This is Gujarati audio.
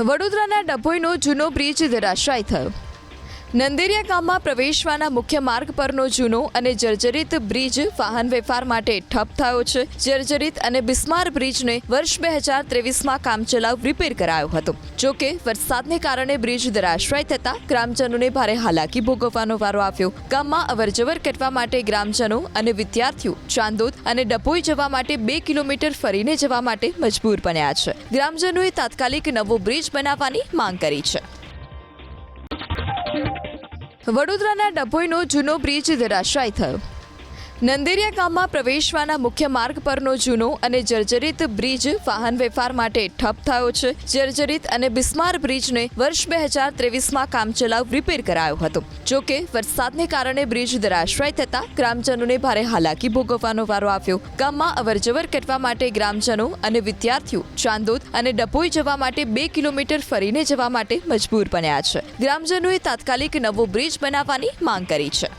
વડોદરાના ડભોઈનો જૂનો બ્રિજ ધરાશાય થયો. નંદેરિયા ગામમાં પ્રવેશવાના મુખ્ય માર્ગ પરનો જૂનો અને જર્જરિત બ્રિજ વાહન વેપાર માટે ઠપ થયો છે. જર્જરિત અને બિસ્માર બ્રિજને વર્ષ બે હજાર ત્રેવીસમાં કામચલાઉ રિપેર કરાયો હતો. જો કે, વરસાદને કારણે બ્રિજ ધરાશ્રય થતા ગ્રામજનોને ભારે હાલાકી ભોગવવાનો વારો આવ્યો. ગામમાં અવરજવર કરવા માટે ગ્રામજનો અને વિદ્યાર્થીઓ ચાંદોદ અને ડભોઈ જવા માટે બે કિલોમીટર ફરીને જવા માટે મજબૂર બન્યા છે. ગ્રામજનોએ તાત્કાલિક નવો બ્રિજ બનાવવાની માંગ કરી છે. વડોદરાના ડભોઈનો જૂનો બ્રિજ ધરાશાય થયો. નંદેરિયા ગામમાં પ્રવેશવાના મુખ્ય માર્ગ પરનો જૂનો અને જર્જરિત બ્રિજ વાહન વેપાર માટે ઠપ થયો છે. જર્જરિત અને બિસ્માર બ્રિજને વર્ષ બે હજાર ત્રેવીસમાં કામચલાઉ રિપેર કરાયો હતો. જો કે વરસાદને કારણે બ્રિજ ધરાશ્રય થતા ગ્રામજનોને ભારે હાલાકી ભોગવવાનો વારો આવ્યો. ગામમાં અવરજવર કરવા માટે ગ્રામજનો અને વિદ્યાર્થીઓ ચાંદોદ અને ડભોઈ જવા માટે બે કિલોમીટર ફરીને જવા માટે મજબૂર બન્યા છે. ગ્રામજનોએ તાત્કાલિક નવો બ્રિજ બનાવવાની માંગ કરી છે.